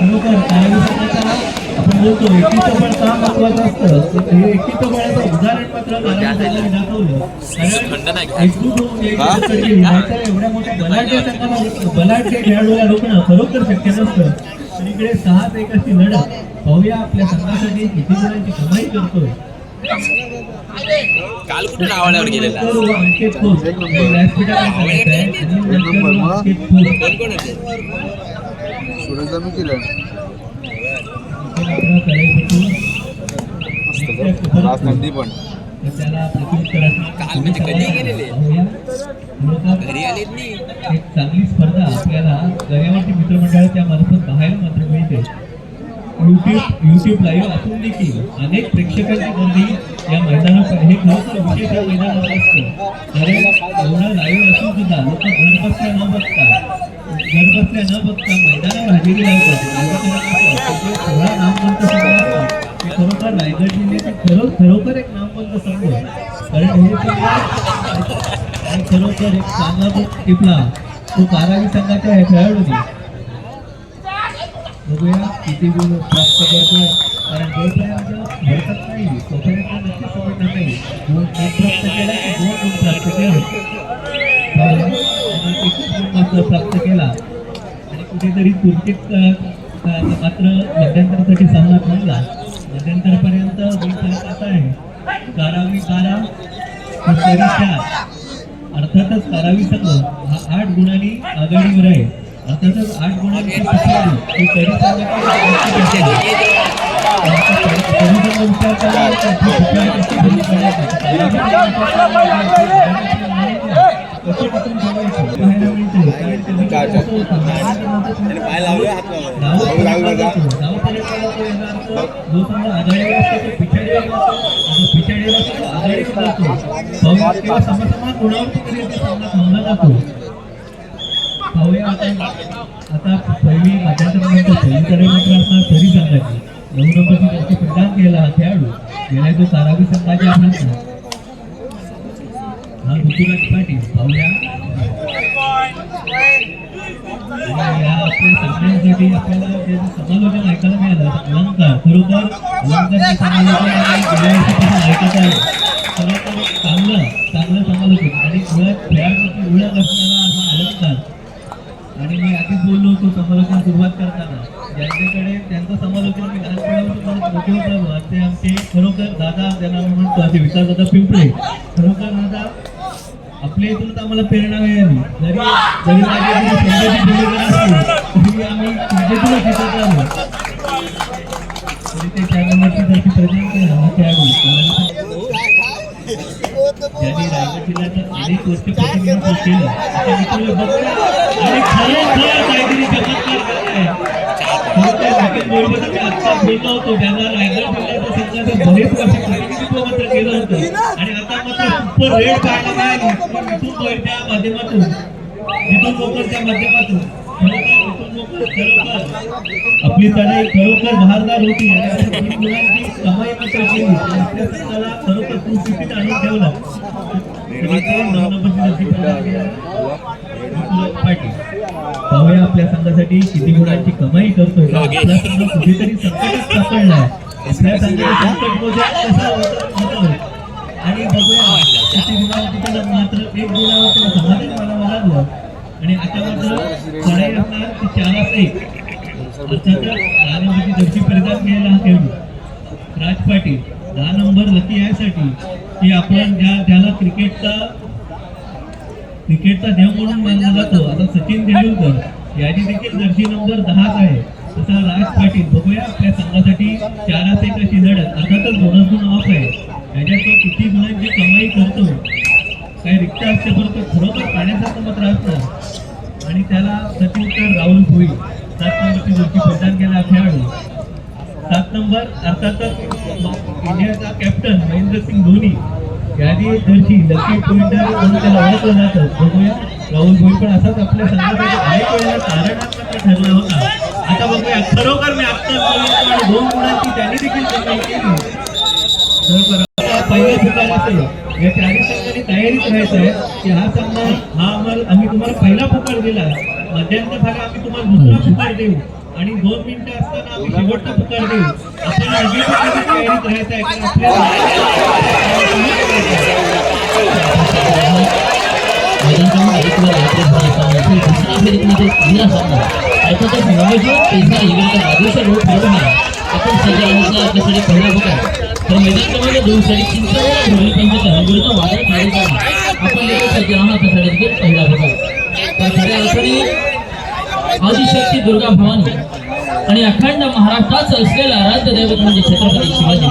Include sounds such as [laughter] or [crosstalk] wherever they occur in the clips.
खरोखर तारावी संघाचा आपण बोलतो एकीचं बळ का महत्वाचं असतं. हे एकीचं बळाचं उदाहरण मात्र तारावी संघाने दाखवलं. कारण [laughs] एकजूट होऊन एवढ्या मोठ्या बलाढ्य संघाला बलाढ्य खेळाडूला रोखणं खरोखर शक्य नसतं. पण इकडे सहा एक अशी लढत. पाहूया आपल्या संघासाठी किती जणांची कमाई करतोय. काल कुठे नावाड्यावर गेलेला. व्यासपीठावर. कोण कोण होते? सुरेशदा मी केलं. आज थंडी पण. काल म्हणजे कधी गेलेले? घरी नाही. एक चांगली स्पर्धा आपल्याला दर्यावरती मित्रमंडळाच्या मार्फत पाहायला मात्र मिळते. युट्यूब युट्यूब लाईव्ह असून देखील अनेक प्रेक्षकांची गर्दी या मैदानात हे खरोखर विशेष मैदानात असतं. कारण एवढा लाईव्ह असून सुद्धा लोक घर बसल्या न बघता घर बसल्या न बघता मैदानावर हजेरी लावतात. राजकारणाचं नामवंत संघ असतात ते खरोखर रायगड जिल्ह्याचे खरो खरोखर एक नामवंत संघ आहे. कारण हे संघ खरोखर एक चांगला टिपला. तो बारावी संघाच्या ह्या खेळाडूने. बघूया किती गुण प्राप्त करतोय. कारण जोपर्यंत भरकत नाही तोपर्यंत नक्कीच समजणार नाही. गुण प्राप्त केला की दोन गुण प्राप्त केले. एकच प्राप्त केला आणि कुठेतरी तुर्कीत मात्र मध्यंतरासाठी सामना थांबला मध्यंतरपर्यंत आहे बारावी बारा तरी चार अर्थातच बारावी संघ हा आठ गुणांनी आघाडीवर आहे अर्थातच आठ गुणांची तरी विचार करा पाय लावले हात लावले आता पहिली मध्यांतरानंतर पहिलीकडे मात्र असणार तरी संघाची नऊ नंबरची प्रदान केला खेळाडू गेल्या तो तारावी संघाच्या हा ऋतुराज पाटील पाहूया. समालोचन ऐकायला मिळालं अलंकार खरोखर समालोचन खरोखर चांगलं चांगलं समालोचन आणि मुळात खेळाडूची ओळख असणारा असा अलंकार आणि मी आधीच बोललो होतो समालोचन सुरुवात करताना ज्यांच्याकडे त्यांचं समालोचन मी लहानपणापासून ते आमचे खरोखर दादा ज्यांना म्हणतो असे विकास दादा पिंपळे. खरोखर दादा आपल्या इथूनच आम्हाला प्रेरणा मिळाली. जरी जरी माझ्या संघाची भूमिका असली तरी आम्ही तुमच्यातूनच शिकत तरी ते केला खेळाडू ज्यांनी रायगड जिल्ह्याचा अनेक गोष्टी केलं बघूया आणि खरोखर काहीतरी चमत्कार होतो त्याला रायगड जिल्ह्याच्या संघाचं बरेच वर्ष प्रतिनिधित्व मात्र केलं होतं. आणि सुपर रेड पाहायला मिळाली मिथून गोयच्या माध्यमातून मिथून माध्यमातून आपली लढाई खरोखर बहारदार होती मुलांची कमाई मात्र केली आपल्या खरोखर सुस्थितीत आणून ठेवलं पाहूया आपल्या संघासाठी किती गुणांची कमाई करतोय. आपला संघ कुठेतरी संकटात सापडलाय आपल्या संघाला संकट कसा होतं. आणि बघूया. त्याची गुणावरती त्याला मात्र एक गुणावर त्याला समाधान मानावं लागलं. आणि आता मात्र चढाई असणार ती चारास एक अर्थातच दहा नंबरची जर्सी केलेला हा खेळाडू राज पाटील दहा नंबर लकी यासाठी की आपण ज्या ज्याला क्रिकेटचा क्रिकेटचा देव म्हणून मानला जातो आता सचिन तेंडुलकर याची देखील दर्शी नंबर दहाच आहे. तसा राज पाटील बघूया आपल्या संघासाठी चारास एक अशी लढत अर्थातच बोनस गुण ऑफ आहे. त्याच्यात तो किती गुणांची कमाई करतो काही रिक्त असते तो खरोखर पाण्यासारखं मात्र असतं. आणि त्याला प्रत्युत्तर राहुल भोई सात नंबरची गोष्टी प्रदान केला खेळाडू सात नंबर अर्थातच इंडियाचा कॅप्टन महेंद्रसिंग धोनी यादी जर्सी लकी पॉइंटर म्हणून त्याला ओळखलं जातं. बघूया राहुल भोई पण असाच आपल्या संघासाठी अनेक वेळेला तारणात्मक ठरला होता. आता बघूया खरोखर मी आत्ताच दोन गुणांची त्यांनी देखील कमाई केली. खरोखर पहिल्या पहिला असेल या चारही संघांनी तयारीत राहायचं आहे. की हा सामना हा आम्हाला आम्ही तुम्हाला पहिला पुकार दिला. मध्यंतर भागा आम्ही तुम्हाला दुसरा पुकार देऊ. आणि दोन मिनिटं असताना आम्ही शेवटचा पुकार देऊ. आपण अजिबात कधी तयारीत राहायचं आहे. कारण आपण सगळ्यांचा आपल्यासाठी पहिला आहे तर मैदान क्रमांक दोन साडी चिंचवड भूमिकांच्या पंचायत हंगुळीचा ठरवत आहे आपण देखील आपल्यासाठी देखील पहिला बघा तर खऱ्या अर्थाने आदिशक्ती दुर्गा भवानी आणि अखंड महाराष्ट्राचं असलेलं आराध्य दैवत म्हणजे छत्रपती शिवाजी.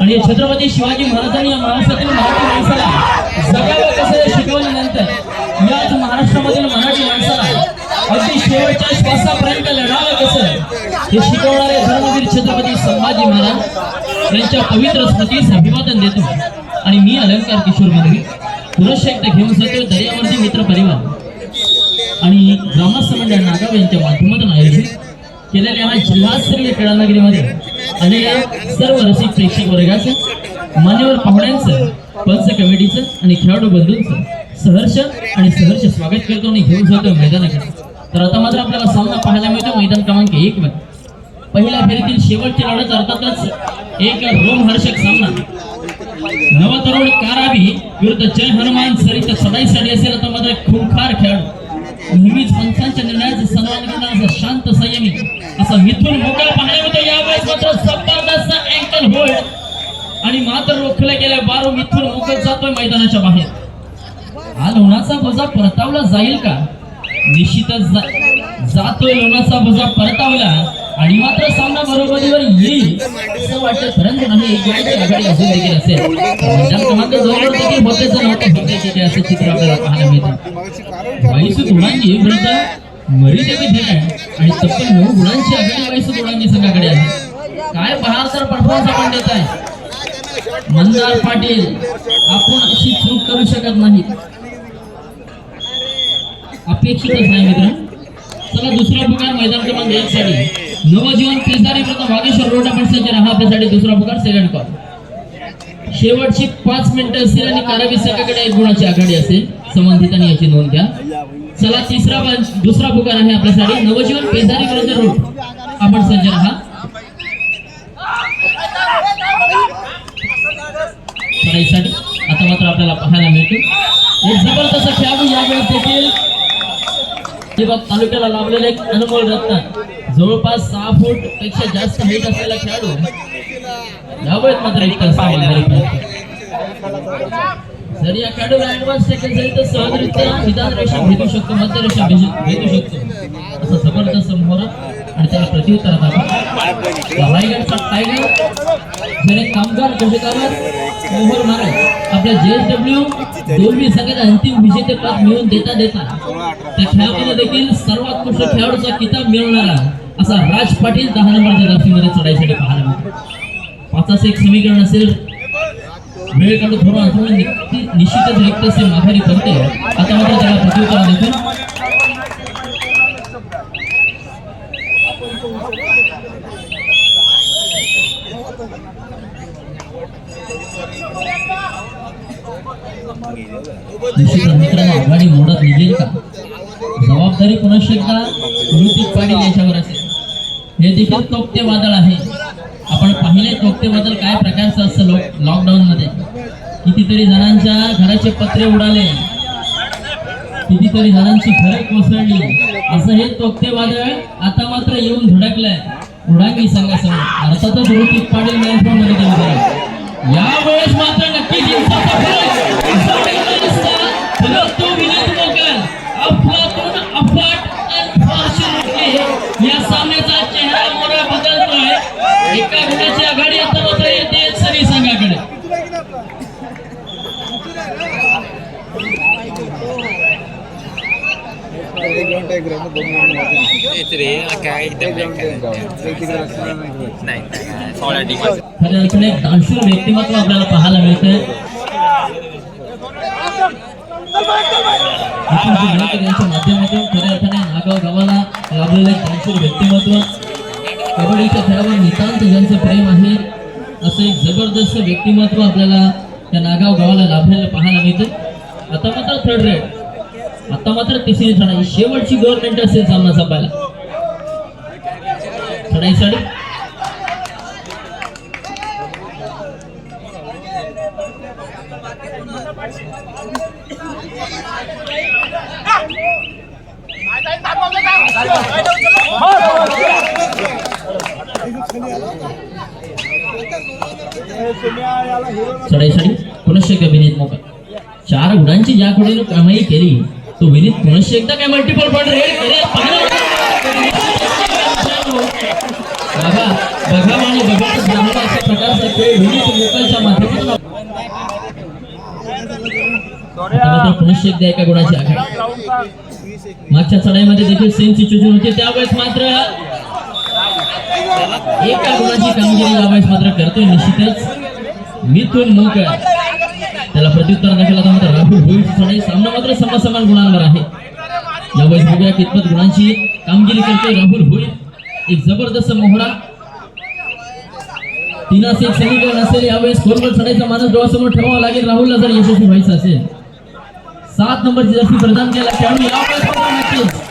आणि हे छत्रपती शिवाजी महाराजांनी या महाराष्ट्रातील मराठी माणसाला जगावं कसं शिकवल्यानंतर याच महाराष्ट्रामधील मराठी शेवटच्या श्वासापर्यंत लढावं कसं? हे शिकवणारे धर्मवीर छत्रपती संभाजी महाराज यांच्या पवित्र स्मृतीस अभिवादन देतो. आणि मी अलंकार किशोर मंदिर पुरुष एकदा घेऊन जातो दर्यावरती मित्र परिवार. आणि ग्रामस्थ मंडळ नागाव यांच्या माध्यमातून आयोजित केलेल्या हा जिल्हास्तरीय क्रीडानगरीमध्ये आलेल्या सर्व रसिक प्रेक्षक वर्गाचं मान्यवर पाहुण्यांचं पंच कमिटीचं आणि खेळाडू बंधूंचं सहर्ष आणि सहर्ष स्वागत करतो आणि घेऊन जातो मैदानाकडे. तर आता मात्र आपल्याला सामना पाहायला मिळतो मैदान क्रमांक एक मध्ये पहिल्या फेरीतील शेवटची लढत अर्थातच एक रोमहर्षक सामना. नवतरुण काराबी विरुद्ध जय हनुमान सरित चढाईसाठी असेल आता मात्र खूंखार खेळाडू. नेहमीच पंचांच्या निर्णयाचा सन्मान करणारा शांत संयमी असा मिथून मोकळा पाहायला मिळतो यावेळेस मात्र जबरदस्त अँकल होल्ड आणि मात्र रोखल्या गेल्या बारो मिथून मोकळ जातोय मैदानाच्या बाहेर. हा लोणाचा बोजा परतावला जाईल का? निश्चितच जातोय लोणाचा बोजा परतावला आणि मात्र सामना बरोबरीवर येईल असं वाटतं परंतु नाही. एक आघाडी अजून देखील असेल. क्रमांक जवळ देखील होतेच नव्हतं होते. असं चित्र आपल्याला पाहायला मिळतं. वाईसू गुणांची विरुद्ध मरीदेवी धीर धीरण आणि तब्बल नऊ गुणांची आघाडी वाईसू गुणांची संघाकडे आहे. काय बहार तर परफॉर्मन्स आपण देत आहे मंदार पाटील आपण अशी चूक करू शकत नाही अपेक्षितच नाही मित्र चला दुसरा पुकार मैदान क्रमांक एक साठी. नवजीवन पेसारी प्रथम वागेश्वर रोड आपण सज्ज हा आपल्यासाठी दुसरा पुकार सेकंड कॉल शेवटची पाच मिनिटं असतील आणि कारावी संघाकडे एक गुणाची आघाडी असेल. संबंधितांनी याची नोंद घ्या. चला तिसरा दुसरा पुकार आहे आपल्यासाठी. नवजीवन पेसारी विरुद्ध रोड. आपण सज्ज राहा. आता मात्र आपल्याला पाहायला मिळतो एक जबरदस्त खेळाडू यावेळेस देखील अलिबाग तालुक्याला लाभलेलं एक अनमोल रत्न. जवळपास सहा फूटपेक्षा जास्त हाईट असलेला खेळाडू यावेळेस मात्र एक तास जर या खेळाडूला ऍडव्हान्स टॅकल जरी तर सहजरित्या निदान रेषा भेटू शकतो मध्य रेषा भेटू शकतो. असं जबरदस्त मोहरा आणि त्याला प्रत्युत्तरात आपण रायगडचा टायगर जर एक कामगार घटकावर मोहर मारत आपल्या जेएसडब्ल्यू दोन्ही सगळ्यात अंतिम विजेतेपद मिळवून देता देता त्या खेळामध्ये देखील सर्वात उत्कृष्ट खेळाडूचा किताब मिळवणारा असा राज पाटील दहा नंबरच्या जातीमध्ये चढायसाठी पाहायला मिळतो. पाचाच एक समीकरण असेल. वेळ काढून थोडं अंतराने निश्चित निश्चितच रिक्त असे माघारी करते आता मात्र त्याला प्रत्युत्तर देतो निश्चितच मित्रांनो आघाडी मोडत निघेल का जबाबदारी पुन्हा एकदा ऋतिक पाटील याच्यावर असेल हे देखील तोक्ते वादळ आहे आपण पाहिले तोक्तेबद्दल काय प्रकारचं असतं लॉक लॉकडाऊन मध्ये कितीतरी जणांच्या घराचे पत्रे उडाले. कितीतरी जणांची घरे कोसळली. असं हे तोक्ते वादळ आता मात्र येऊन धडकलंय. उडांगी संघासमोर. अर्थातच ऋतिक पाटील मॅनफ्रॉममध्ये यावेळेस मात्र नक्की जिंकायचा विनोद अफलातून अफाट अनफॉर्च्युनेटली या सामन्याचा चेहरा मोरा बदलतोय. एका गुणाची आघाडी आता मात्र येते सरी संघाकडे एक दानशूर व्यक्तिमत्व आपल्याला पाहायला मिळतंय. त्यांच्या माध्यमातून खऱ्या अर्थाने नागाव गावाला लाभलेलं एक दानशूर व्यक्तिमत्व. कबड्डीच्या खेळावर नितांत ज्यांचं प्रेम आहे असं एक जबरदस्त व्यक्तिमत्व आपल्याला त्या नागाव गावाला लाभलेलं पाहायला मिळतं. आता मात्र थर्ड रेड आता मात्र तिसरी चढाई शेवटची गव्हर्नमेंट असेल सामना संपायला. चढाईसाठी चढाईसाठी पुनश्च एकदा विनीत मोका चार गुणांची ज्या कोणीने कमाई केली तो विनीत पुनश्च एकदा काय मल्टिपल पॉईंट रेड करेल बघा बघा आणि बघा जाणवं अशा प्रकारचा खेळ विनीत मोकाच्या माध्यमातून पुनश्च एकदा एका गुणाची आघाडी. मागच्या चढाईमध्ये देखील सेम सिच्युएशन होती. त्यावेळेस मात्र एका गुणाची कामगिरी यावेळेस मात्र करतोय निश्चितच. मिथून मोकर त्याला प्रत्युत्तर दाखल आता मात्र राहुल होईल. चढाई सामना मात्र समसमान गुणांवर आहे. यावेळेस बघूया कितपत गुणांची कामगिरी करतोय राहुल होईल. एक जबरदस्त मोहरा. तीनास एक समीकरण असेल. यावेळेस खोलवर चढायचा माणूस डोळ्यासमोर ठेवावा लागेल. राहुलला जर यशस्वी व्हायचं असेल. सात नंबरची जर्सी प्रदान केला. खेळाडू यावेळेस नक्कीच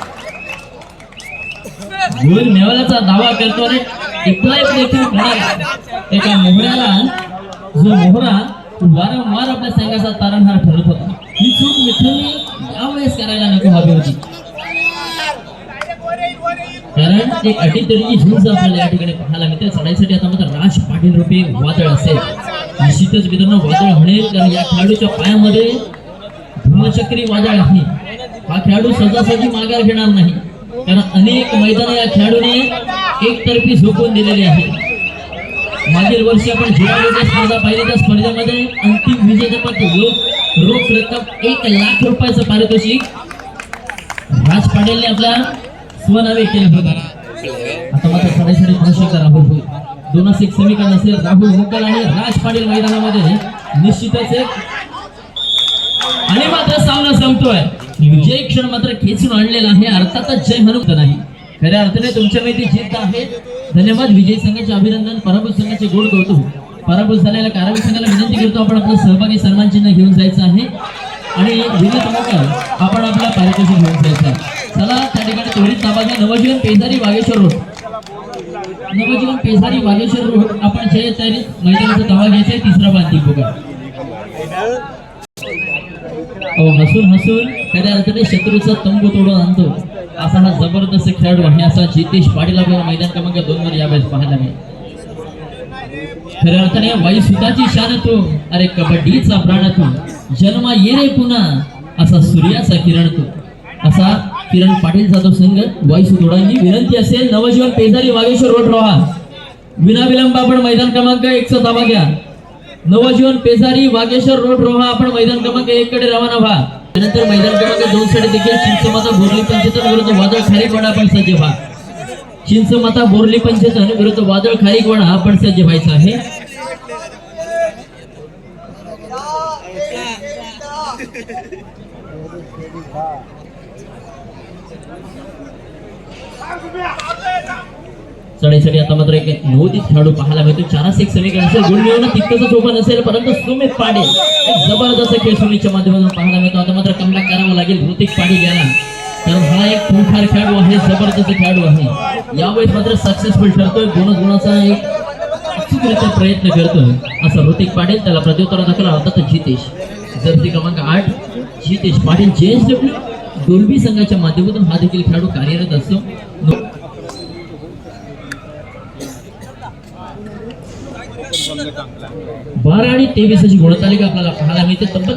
गोल मेवालाचा दावा करतो आणि एकला एक देखील करणार एका मोहऱ्याला जो मोहरा वारंवार आपल्या संघाचा तारणहार ठरत होता. ही चूक मिथुनने यावेळेस करायला नको हवी होती. कारण एक अटीतरीची झुंज आपल्याला या ठिकाणी पाहायला मिळते. चढाईसाठी आता मात्र राज पाटील रुपये वादळ असेल. निश्चितच मित्रांनो वादळ म्हणेल कारण या खेळाडूच्या पायामध्ये धूमचक्री वादळ आहे. हा खेळाडू सहजासहजी माघार घेणार नाही. कारण अनेक मैदान या खेळाडूने एकतर्फी झोकून दिलेली आहे मागील वर्षी आपण जिरावच्या स्पर्धा पाहिली त्या स्पर्धेमध्ये अंतिम विजेतेपद रोख रोख रक्कम एक लाख रुपयाचं पारितोषिक राज पाटीलने आपल्या स्वनावे केले होते. आता मात्र साडेसाडे पाचशे राहुल होईल. दोन एक समीकरण असेल. राहुल मुकल आणि राज पाटील मैदानामध्ये निश्चितच एक आणि मात्र सामना संपतोय. हो. विजय क्षण मात्र खेचून आणलेला आहे. अर्थातच जय हनुमत नाही. खऱ्या अर्थाने तुमच्या माहिती जिद्द आहे. धन्यवाद विजय संघाचे अभिनंदन. पराभूत संघाचे गोड कौतुक. पराभूत झालेल्या कारावी संघाला विनंती करतो आपण आपलं सहभागी सन्मान चिन्ह घेऊन जायचं आहे. आणि विनंत मोकर आपण आपला पारितोषिक घेऊन जायचं आहे. चला त्या ठिकाणी त्वरित ताबा घ्या नवजीवन पेजारी वागेश्वर रोड. नवजीवन पेजारी वागेश्वर रोड. आपण जय तयारी मैदानाचा दावा घ्यायचा आहे तिसरा बांधिक बघा. हसून हसून खऱ्या अर्थाने शत्रूचा तंबू तोडून आणतो. असा हा जबरदस्त खेळाडू आहे. असा जितेश पाटील आपल्याला मैदान क्रमांक दोन वर यावेळेस पाहायला मिळेल. खऱ्या अर्थाने वाई सुताची शान तू अरे कबड्डीचा प्राण तू जन्मा ये रे पुन्हा असा सूर्याचा किरण तो असा किरण पाटील जाधव संघ वाई सुतोडांची विनंती असेल नवजीवन पेजारी वागेश्वर रोड रोहा. विनाविलंब आपण मैदान क्रमांक एकचा ताबा घ्या. नवजीवन पेजारी वागेश्वर रोड रोहा आपण मैदान क्रमांक एक कडे रवाना व्हा. त्यानंतर मैदान क्रमांक दोन साठी देखील चिंचमाता बोरली पंचेतन विरुद्ध वादळ खारीकवाडा आपण सज्ज व्हा. चिंचमाता बोरली पंचेतन विरुद्ध वादळ खारीकवाडा आपण सज्ज व्हायचं आहे. [laughs] चढाईसाठी आता मात्र एक नवोदित खेळाडू पाहायला मिळतो चारास एक समीकरण असेल गुण मिळवणं तितकंच सोपं नसेल परंतु सुमित पाडे एक जबरदस्त खेळ सुनीच्या माध्यमातून पाहायला मिळतो. आता मात्र कमला करावं लागेल ऋतिक पाटील याला. कारण हा एक खूंखार खेळाडू आहे जबरदस्त खेळाडू आहे. यावेळेस मात्र सक्सेसफुल ठरतोय दोनच गुणाचा एक अचूकरित्या प्रयत्न करतोय असं ऋतिक पाटील त्याला प्रत्युत्तर होता तर जितेश जर्सी क्रमांक आठ. जितेश पाटील जेएसडब्ल्यू डोलबी संघाच्या माध्यमातून हा देखील खेळाडू कार्यरत असतो. बारा आणि तेवीस अशी गुणतालिका आपल्याला पाहायला मिळते. तब्बल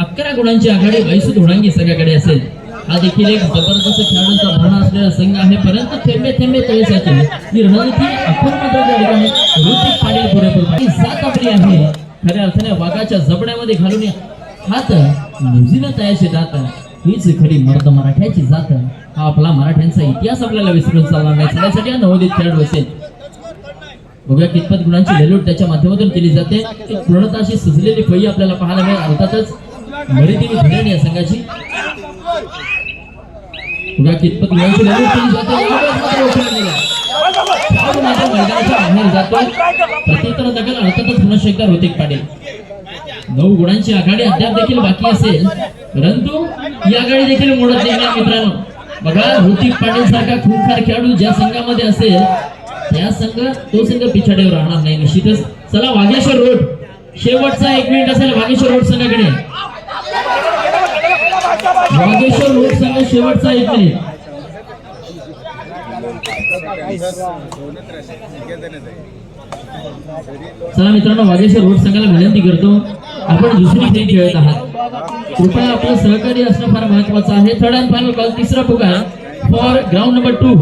अकरा गुणांची आघाडी वैसू धोडांगी संघाकडे असेल. हा देखील एक जबरदस्त खेळाडूंचा भरणा असलेला संघ आहे. परंतु थेंबे थेंबे तळे ही रणनीती आपण मात्र त्या ठिकाणी ऋतिक पाटील पुरेपूर सात आपली आहे. खऱ्या अर्थाने वाघाच्या जबड्यामध्ये घालून हात न्यूझीनं तयाचे जात हीच खरी मर्द मराठ्याची जात. हा आपला मराठ्यांचा इतिहास आपल्याला विसरून चालणार नाही. त्यासाठी हा नवोदित खेळाडू असेल. बघूया कितपत गुणांची लेलूट त्याच्या माध्यमातून केली जाते. पूर्णतः अशी सुजलेली फळी आपल्याला पाहायला मिळेल. अर्थातच मरितीने धुण्याने या संघाची. बघा कितपत गुणांची लेलूट केली जाते. प्रत्युत्तर दखल अर्थातच ऋतिक पाटील. नऊ गुणांची आघाडी अद्याप देखील बाकी असेल. परंतु ही आघाडी देखील मोडत नाही मित्रांनो. बघा ऋतिक पाटील सारखा खूप खेळाडू ज्या संघामध्ये असेल या संघ तो संघ पिछाडीवर राहणार नाही निश्चितच. चला वागेश्वर रोड. शेवटचा एक मिनिट असेल वागेश्वर रोड संघाकडे. वागेश्वर रोड संघ शेवटचा एक मिनिट. चला मित्रांनो वागेश्वर रोड संघाला विनंती करतो आपण दुसरी खेळ खेळत आहात. कृपया आपलं सहकार्य असणं फार महत्वाचं आहे. थर्ड अँड फायनल कॉल तिसरा पुकार for ground number two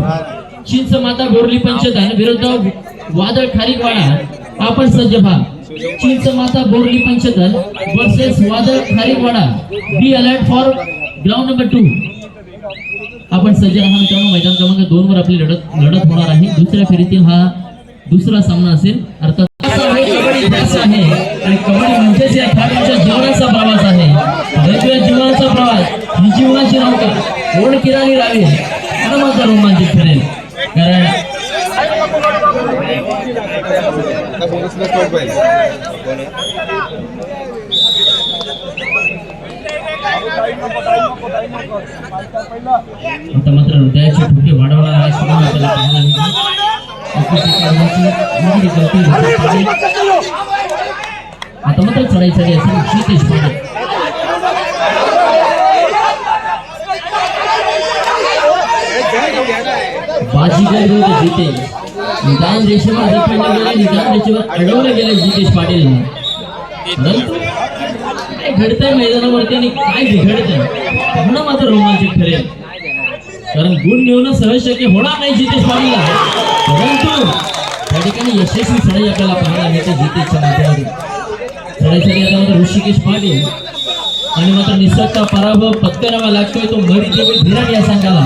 Chinch Mata Borli पंचदान विरुद्ध वादळ खारीकवाडा आपण सज्ज व्हा. चिंच माता बोरली पंचधन वर्सेस वादळ Kharikwada be alert for ground number two आपण सज्ज राहा मित्रांनो. मैदान क्रमांक दोन वर आपली लढत लढत होणार आहे. दुसऱ्या फेरीतील हा दुसरा सामना असेल. अर्थात आहे, आणि कबड्डी म्हणजेच या खेळाडूंच्या जीवनाचा प्रवास आहे. वेगवेगळ्या जीवनाचा प्रवास. ही जीवनाची नौका. ओढ किराणी राहावी. माझा रोमांचित ठरेल. आता आता मात्र हृदयाचे ठोके वाढवणार आहे सुद्धा आपल्याला पाहायला मिळते. आता मात्र चढाईसाठी असेल. क्षितेश पाटील. बाजीगर विरुद्ध जितेश. निदान रेषेवर गेले निदान रेषेवर जितेश पाटील. काय घडतंय मैदानावरती आणि काय बिघडतंय? पाहणं मात्र रोमांचित ठरेल. कारण गुण मिळवणं सहज शक्य होणार नाही जितेश पाटीलला. परंतु त्या ठिकाणी यशस्वी चढाई आपल्याला पाहायला मिळते जितेशच्या माध्यमातून आता ऋषिकेश पाटील. आणि मात्र निसर्गचा पराभव पत्करावा लागतोय तो मरी देवी भिराड या संघाला.